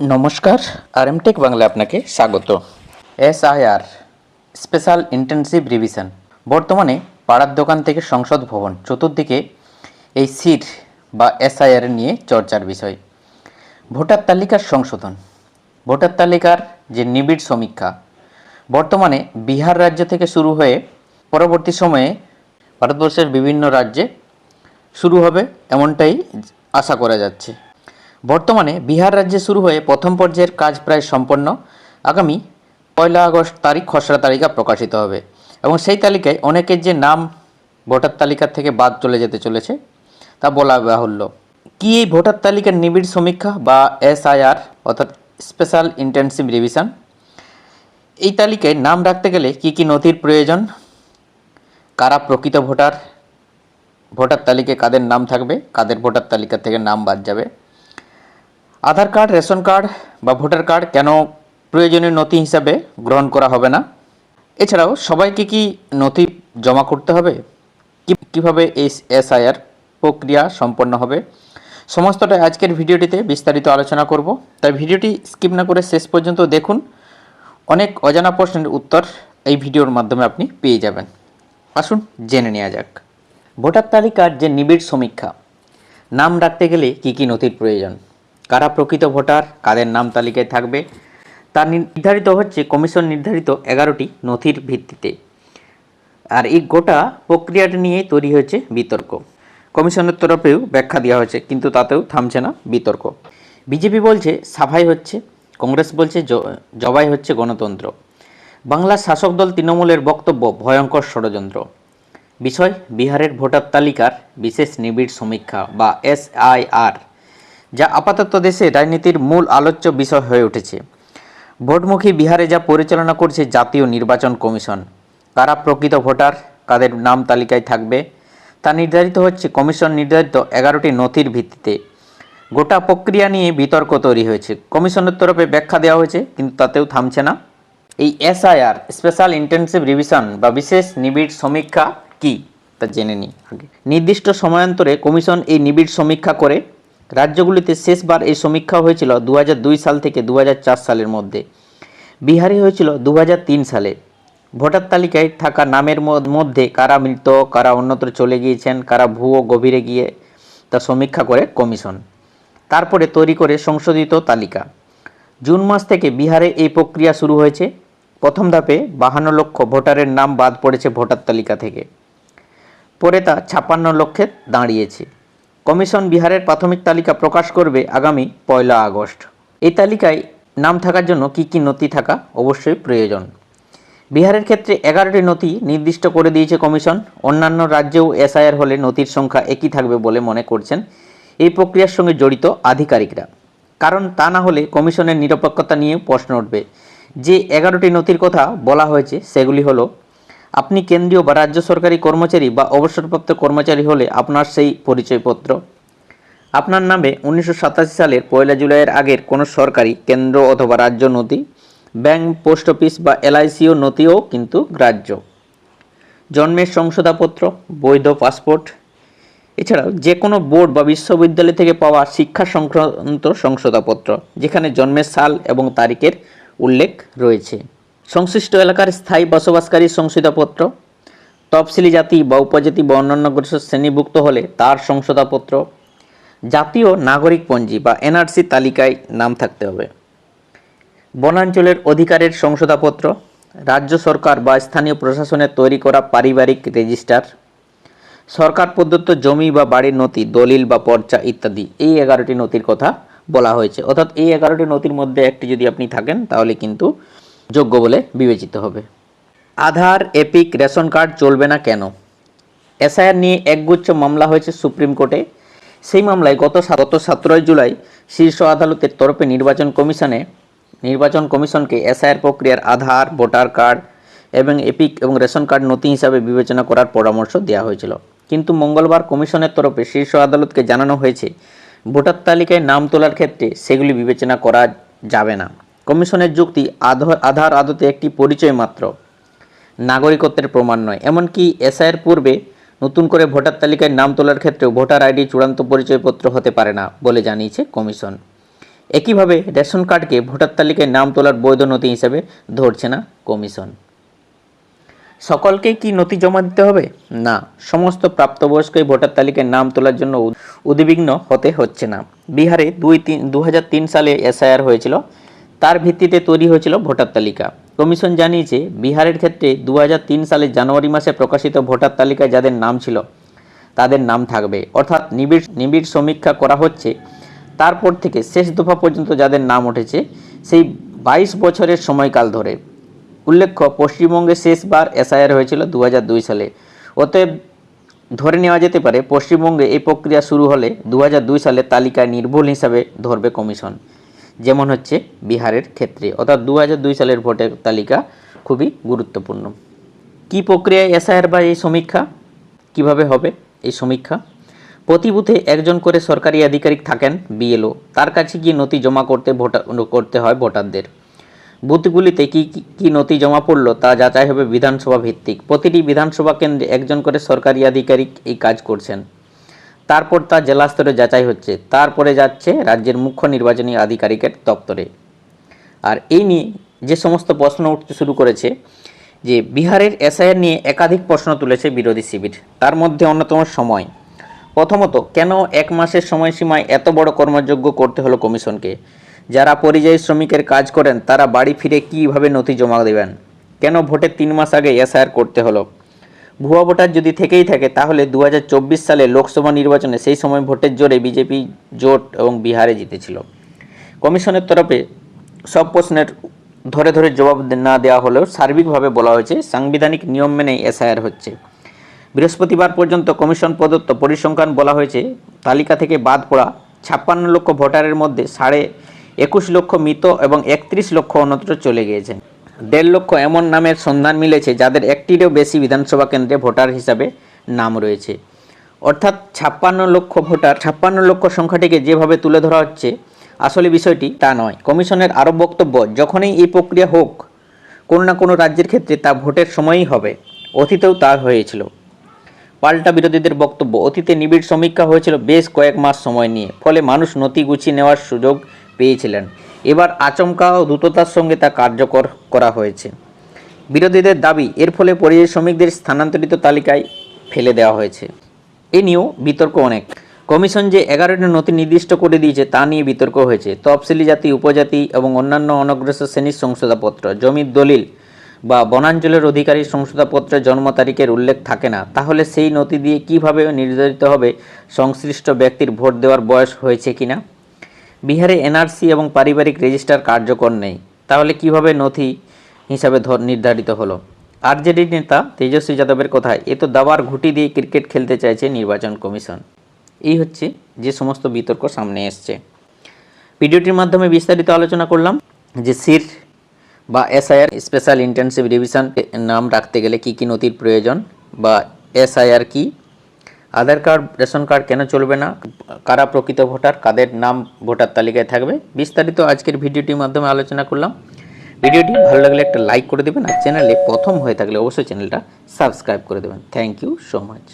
নমস্কার আর M take Bangla আপনাকে স্বাগত। S R special intensive revision. বর্তমানে পাড়ার দোকান থেকে সংসদ ভবন, চতুর্দিকে এই সিট বা এসআইআর নিয়ে চর্চার বিষয়। ভোটার তালিকার সংশোধন। ভোটার তালিকার যে নিবিড় সমীক্ষা। বর্তমানে বিহার রাজ্য থেকে শুরু হয়ে পরবর্তী সময়ে ভারতবর্ষের বিভিন্ন রাজ্যে শুরু হবে এমনটাই আশা করা যাচ্ছে। বর্তমানে বিহার রাজ্যে শুরু হয়ে প্রথম পর্যায়ের কাজ প্রায় সম্পন্ন। আগামী পয়লা আগস্ট তারিখ খসড়া তালিকা প্রকাশিত হবে এবং সেই তালিকায় অনেকের যে নাম ভোটার তালিকা থেকে বাদ চলে যেতে চলেছে তা বলা বাহুল্য। কি এই ভোটার তালিকার নিবিড় সমীক্ষা বা এসআইআর অর্থাৎ স্পেশাল ইন্টেনসিভ রিভিশন? এই তালিকায় নাম রাখতে গেলে কি কি নথির প্রয়োজন? কারা প্রকৃত ভোটার? ভোটার তালিকায় কাদের নাম থাকবে? কাদের ভোটার তালিকা থেকে নাম বাদ যাবে? আধার কার্ড, রেশন কার্ড বা ভোটার কার্ড কেন প্রয়োজনীয় নথি হিসাবে গ্রহণ করা হবে না? এছাড়াও সবাইকে কি নথি জমা করতে হবে? কীভাবে এই এসআইআর প্রক্রিয়া সম্পন্ন হবে? সমস্তটা আজকের ভিডিওটিতে বিস্তারিত আলোচনা করব। তাই ভিডিওটি স্কিপ না করে শেষ পর্যন্ত দেখুন। অনেক অজানা প্রশ্নের উত্তর এই ভিডিওর মাধ্যমে আপনি পেয়ে যাবেন। আসুন জেনে নেওয়া যাক। ভোটার তালিকার যে নিবিড় সমীক্ষা, নাম রাখতে গেলে কি কি নথির প্রয়োজন? কারা প্রকৃত ভোটার, কাদের নাম তালিকায় থাকবে তা নির্ধারিত হচ্ছে কমিশন নির্ধারিত এগারোটি নথির ভিত্তিতে। আর এই গোটা প্রক্রিয়াটা নিয়ে তৈরি হয়েছে বিতর্ক। কমিশনের তরফেও ব্যাখ্যা দেওয়া হয়েছে, কিন্তু তাতেও থামছে না বিতর্ক। বিজেপি বলছে সাফাই হচ্ছে, কংগ্রেস বলছে জবাই হচ্ছে গণতন্ত্র। বাংলার শাসক দল তৃণমূলের বক্তব্য, ভয়ঙ্কর ষড়যন্ত্র। বিষয়, বিহারের ভোটার তালিকার বিশেষ নিবিড় সমীক্ষা বা এসআইআর। যা আপাতত দেশে রাজনীতির মূল আলোচ্য বিষয় হয়ে উঠেছে। ভোটমুখী বিহারে যা পরিচালনা করছে জাতীয় নির্বাচন কমিশন, কারা প্রকৃত ভোটার, কাদের নাম তালিকায় থাকবে, তা নির্ধারিত হচ্ছে কমিশন নির্ধারিত এগারোটি নথির ভিত্তিতে। গোটা প্রক্রিয়া নিয়ে বিতর্ক তৈরি হয়েছে। কমিশনের তরফে ব্যাখ্যা দেওয়া হয়েছে, কিন্তু তাতেও থামছে না। এই এসআইআর, স্পেশাল ইন্টেনসিভ রিভিশন বা বিশেষ নিবিড় সমীক্ষা কি? তা জেনে নিই আগে। নির্দিষ্ট সময়ান্তরে কমিশন এই নিবিড় সমীক্ষা করে রাজ্যগুলিতে শেষবার এই সমীক্ষা হয়েছিল দু হাজার দুই সাল থেকে দু হাজার চার সালের মধ্যে। বিহারে হয়েছিল দু হাজার তিন সালে। ভোটার তালিকায় থাকা নামের মধ্যে কারা মৃত, কারা অন্যত্র চলে গিয়েছেন, কারা ভুয়ো গভীরে গিয়ে তা সমীক্ষা করে কমিশন। তারপরে তৈরি করে সংশোধিত তালিকা। জুন মাস থেকে বিহারে এই প্রক্রিয়া শুরু হয়েছে। প্রথম ধাপে বাহান্ন লক্ষ ভোটারের নাম বাদ পড়েছে ভোটার তালিকা থেকে। পরে তা ছাপ্পান্ন লক্ষে দাঁড়িয়েছে। কমিশন বিহারের প্রাথমিক তালিকা প্রকাশ করবে আগামী পয়লা আগস্ট। এই তালিকায় নাম থাকার জন্য কি কি নথি থাকা অবশ্যই প্রয়োজন। বিহারের ক্ষেত্রে এগারোটি নথি নির্দিষ্ট করে দিয়েছে কমিশন। অন্যান্য রাজ্যেও এসআইআর হলে নথির সংখ্যা একই থাকবে বলে মনে করছেন। এই প্রক্রিয়ার সঙ্গে জড়িত আধিকারিকরা। কারণ তা না হলে কমিশনের নিরপেক্ষতা নিয়ে প্রশ্ন উঠবে। যে এগারোটি নথির কথা বলা হয়েছে, সেগুলি হলো আপনি কেন্দ্রীয় বা রাজ্য সরকারি কর্মচারী বা অবসরপ্রাপ্ত কর্মচারী হলে আপনার সেই পরিচয়পত্র। আপনার নামে উনিশশো সাতাশি সালের পয়লা জুলাইয়ের আগের কোনো সরকারি কেন্দ্র অথবা রাজ্য নথি, ব্যাংক, পোস্ট অফিস বা এলআইসিও নথিও কিন্তু গ্রাহ্য। জন্মের শংসাপত্র, বৈধ পাসপোর্ট, এছাড়াও যে কোনো বোর্ড বা বিশ্ববিদ্যালয় থেকে পাওয়া শিক্ষা সংক্রান্ত শংসাপত্র, যেখানে জন্মের সাল এবং তারিখের উল্লেখ রয়েছে। সংশ্লিষ্ট এলাকার স্থায়ী বসবাসকারী শংসাপত্র তফসিলি জাতি বা উপজাতি বা অন্যান্য গোষ্ঠীর শ্রেণীভুক্ত হলে তার শংসাপত্র জাতীয় নাগরিক পঞ্জি বা এনআরসি তালিকায় নাম থাকতে হবে। বনাঞ্চলের অধিকারের শংসাপত্র রাজ্য সরকার বা স্থানীয় প্রশাসনের তৈরি করা পারিবারিক রেজিস্টার, সরকার প্রদত্ত জমি বা বাড়ির নথি, দলিল বা পর্চা ইত্যাদি। এই এগারোটি নথির কথা বলা হয়েছে। অর্থাৎ এই এগারোটি নথির মধ্যে একটি যদি আপনি থাকেন, তাহলে কিন্তু যোগ্য বলে বিবেচিত হবে। আধার, এপিক, রেশন কার্ড চলবে না কেন? এসআইআর নিয়ে একগুচ্ছ মামলা হয়েছে সুপ্রিম কোর্টে। সেই মামলায় গত গত সতেরোই জুলাই শীর্ষ আদালতের তরফে নির্বাচন কমিশনে নির্বাচন কমিশনকে এসআইআর প্রক্রিয়ার আধার, ভোটার কার্ড এবং এপিক এবং রেশন কার্ড নথি হিসাবে বিবেচনা করার পরামর্শ দেওয়া হয়েছিল। কিন্তু মঙ্গলবার কমিশনের তরফে শীর্ষ আদালতকে জানানো হয়েছে, ভোটার তালিকায় নাম তোলার ক্ষেত্রে সেগুলি বিবেচনা করা যাবে না। কমিশনের যুক্তি আধার আধার আদতে একটি পরিচয় মাত্র। নাগরিকত্বের প্রমাণ নয়। এমনকি এসআইয়ের পূর্বে নতুন করে ভোটার তালিকায় নাম তোলার ক্ষেত্রেও ভোটার আইডি চূড়ান্ত পরিচয়পত্র হতে পারে না বলে জানিয়েছে কমিশন। একইভাবে রেশন কার্ডকে ভোটার তালিকায় নাম তোলার বৈধ নথি হিসেবে ধরছে না কমিশন। সকলকে কি নথি জমা দিতে হবে? না, সমস্ত প্রাপ্তবয়স্কই ভোটার তালিকায় নাম তোলার জন্য উদ- উদ্বিগ্ন হতে হচ্ছে না। বিহারে দুই তিন দু সালে এসআইআর হয়েছিল। তার ভিত্তিতে তৈরি হয়েছিল ভোটার তালিকা। কমিশন জানিয়েছে, বিহারের ক্ষেত্রে দু সালের জানুয়ারি মাসে প্রকাশিত ভোটার তালিকায় যাদের নাম ছিল, তাদের নাম থাকবে। অর্থাৎ নিবিড় নিবিড় সমীক্ষা করা হচ্ছে। তারপর থেকে শেষ দফা পর্যন্ত যাদের নাম উঠেছে, সেই বাইশ বছরের সময়কাল ধরে। উল্লেখ্য, পশ্চিমবঙ্গে শেষবার এসআইআর হয়েছিল দু হাজার দুই সালে। অতএব ধরে নেওয়া যেতে পারে, পশ্চিমবঙ্গে এই প্রক্রিয়া শুরু হলে দু সালে তালিকায় নির্ভুল হিসাবে ধরবে কমিশন। যেমন হচ্ছে বিহারের ক্ষেত্রে। অর্থাৎ দু হাজার দুই সালের ভোটের তালিকা খুবই গুরুত্বপূর্ণ। কি প্রক্রিয়ায় এসআইআর বা এই সমীক্ষা? কীভাবে হবে এই সমীক্ষা? প্রতি বুথে একজন করে সরকারি আধিকারিক থাকেন বিএলও। তার কাছে গিয়ে নথি জমা করতে ভোটার, করতে হয় ভোটারদের? বুথগুলিতে কি কি- কি নথি জমা পড়ল তা যাচাই হবে বিধানসভা ভিত্তিক। প্রতিটি বিধানসভা কেন্দ্রে একজন করে সরকারি আধিকারিক এই কাজ করছেন। তারপর তা জেলা স্তরে যাচাই হচ্ছে। তারপরে যাচ্ছে রাজ্যের মুখ্য নির্বাচনী আধিকারিকের দপ্তরে। আর এই নিয়ে যে সমস্ত প্রশ্ন উঠতে শুরু করেছে, যে বিহারের এসআইআর নিয়ে একাধিক প্রশ্ন তুলেছে বিরোধী শিবির, তার মধ্যে অন্যতম সময়। প্রথমত, কেন এক মাসের সময়সীমায় এত বড় কর্মযোগ্য করতে হলো কমিশনকে? যারা পরিযায়ী শ্রমিকের কাজ করেন, তারা বাড়ি ফিরে কীভাবে নথি জমা দেবেন? কেন ভোটের তিন মাস আগে এসআইআর করতে হলো? ভুয়া ভোটার যদি থেকেই থাকে, তাহলে দু হাজার চব্বিশ সালে লোকসভা নির্বাচনে সেই সময় ভোটের জোরে বিজেপি জোট এবং বিহারে জিতেছিল। কমিশনের তরফে সব প্রশ্নের ধরে ধরে জবাব না দেওয়া হলেও সার্বিকভাবে বলা হয়েছে, সাংবিধানিক নিয়ম মেনেই এসআইআর হচ্ছে। বৃহস্পতিবার পর্যন্ত কমিশন প্রদত্ত পরিসংখ্যান বলা হয়েছে, তালিকা থেকে বাদ পড়া ছাপ্পান্ন লক্ষ ভোটারের মধ্যে সাড়ে একুশ লক্ষ মৃত এবং একত্রিশ লক্ষ অন্যত্র চলে গিয়েছেন দেড় লক্ষ এমন নামের সন্ধান মিলেছে যাদের একটিরও বেশি বিধানসভা কেন্দ্রে ভোটার হিসাবে নাম রয়েছে। অর্থাৎ ছাপ্পান্ন লক্ষ ভোটার, ছাপ্পান্ন লক্ষ সংখ্যাটিকে যেভাবে তুলে ধরা হচ্ছে, আসলে বিষয়টি তা নয়। কমিশনের আরও বক্তব্য, যখনই এই প্রক্রিয়া হোক, কোনো না কোনো রাজ্যের ক্ষেত্রে তা ভোটের সময়ই হবে। অতীতেও তা হয়েছিল। পাল্টা বিরোধীদের বক্তব্য, অতীতে নিবিড় সমীক্ষা হয়েছিল বেশ কয়েক মাস সময় নিয়ে, ফলে মানুষ নথি গুছিয়ে নেওয়ার সুযোগ পেয়েছিলেন। এবার আচমকা ও দ্রুততার সঙ্গে তা কার্যকর করা হয়েছে। বিরোধীদের দাবি, এর ফলে পরিযায়ী শ্রমিকদের স্থানান্তরিত তালিকায় ফেলে দেওয়া হয়েছে। এ নিয়েও বিতর্ক অনেক। কমিশন যে এগারোটি নথি নির্দিষ্ট করে দিয়েছে, তা নিয়ে বিতর্ক হয়েছে। তফসিলি জাতি, উপজাতি এবং অন্যান্য অনগ্রসর শ্রেণির সংশোধনপত্র জমির দলিল বা বনাঞ্চলের অধিকারীর সংশোধনপত্রের জন্ম তারিখের উল্লেখ থাকে না। তাহলে সেই নথি দিয়ে কীভাবে নির্ধারিত হবে সংশ্লিষ্ট ব্যক্তির ভোট দেওয়ার বয়স হয়েছে কিনা? বিহারে এনআরসি এবং পারিবারিক রেজিস্টার কার্যকর নেই। তাহলে কীভাবে নথি হিসাবে ধর নির্ধারিত হলো? আরজেডি নেতা তেজস্বী যাদবের কথায়, এ তো দাবার ঘুটি দিয়ে ক্রিকেট খেলতে চাইছে নির্বাচন কমিশন। এই হচ্ছে যে সমস্ত বিতর্ক সামনে এসছে। ভিডিওটির মাধ্যমে বিস্তারিত আলোচনা করলাম যে সির বা এসআইআর স্পেশাল ইন্টেনসিভ রিভিশন নাম রাখতে গেলে কি কি নথির প্রয়োজন বা এসআইআর কি আধার কার্ড, রেশন কার্ড কেন চলবে না? কারা প্রকৃত ভোটার? কাদের নাম, ভোটার তালিকায় থাকবে? বিস্তারিত আজকের ভিডিওটির মাধ্যমে আলোচনা করলাম। ভিডিওটি ভালো লাগলে একটা লাইক করে দেবেন আর চ্যানেলে প্রথম হয়ে থাকলে অবশ্যই চ্যানেলটা সাবস্ক্রাইব করে দেবেন। Thank you so much.